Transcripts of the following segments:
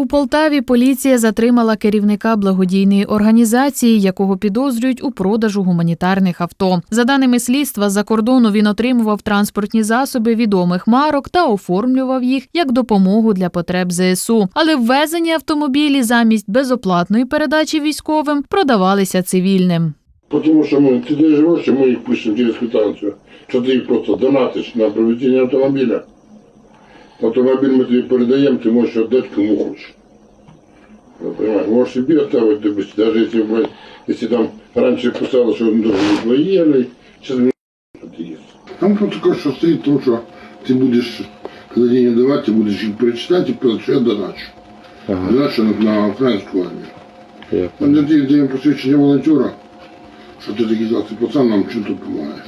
У Полтаві поліція затримала керівника благодійної організації, якого підозрюють у продажу гуманітарних авто. За даними слідства, з-за кордону він отримував транспортні засоби відомих марок та оформлював їх як допомогу для потреб ЗСУ. Але ввезені автомобілі замість безоплатної передачі військовим продавалися цивільним. Потому что мы, ты даешь гроши, мы их пустим через квитанцию. Что ты их просто донатишь на проведение автомобиля. Автомобиль мы тебе передаем, ты можешь отдать кому хочешь. Ну, понимаешь, можешь себе оставить, допустим, даже если, брать, если там раньше писало, что он должен быть военный, сейчас не что ты есть. Там просто такое, что стоит то, что ты будешь, когда деньги давать, ты будешь их прочитать и сказать, что я доначу. Ага, Доначу на, на украинскую армию. я А для тих даємо посвідчення волонтера, що ти такий класний пацан, нам чим тут допомагаєш.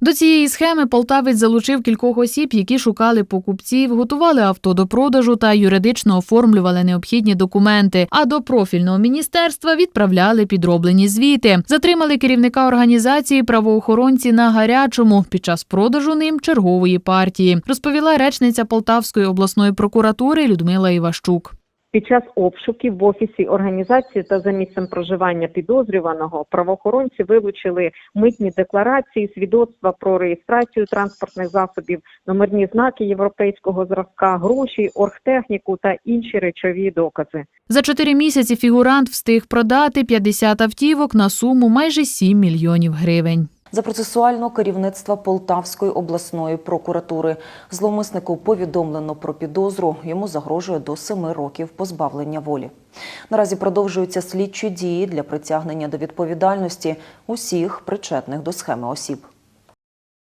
До цієї схеми полтавець залучив кількох осіб, які шукали покупців, готували авто до продажу та юридично оформлювали необхідні документи. А до профільного міністерства відправляли підроблені звіти. Затримали керівника організації правоохоронці на гарячому під час продажу ним чергової партії, розповіла речниця Полтавської обласної прокуратури Людмила Іващук. Під час обшуків в офісі організації та за місцем проживання підозрюваного правоохоронці вилучили митні декларації, свідоцтва про реєстрацію транспортних засобів, номерні знаки європейського зразка, гроші, оргтехніку та інші речові докази. За чотири місяці фігурант встиг продати 50 автівок на суму майже 7 мільйонів гривень. За процесуального керівництва Полтавської обласної прокуратури зловмиснику повідомлено про підозру. Йому загрожує до семи років позбавлення волі. Наразі продовжуються слідчі дії для притягнення до відповідальності усіх причетних до схеми осіб.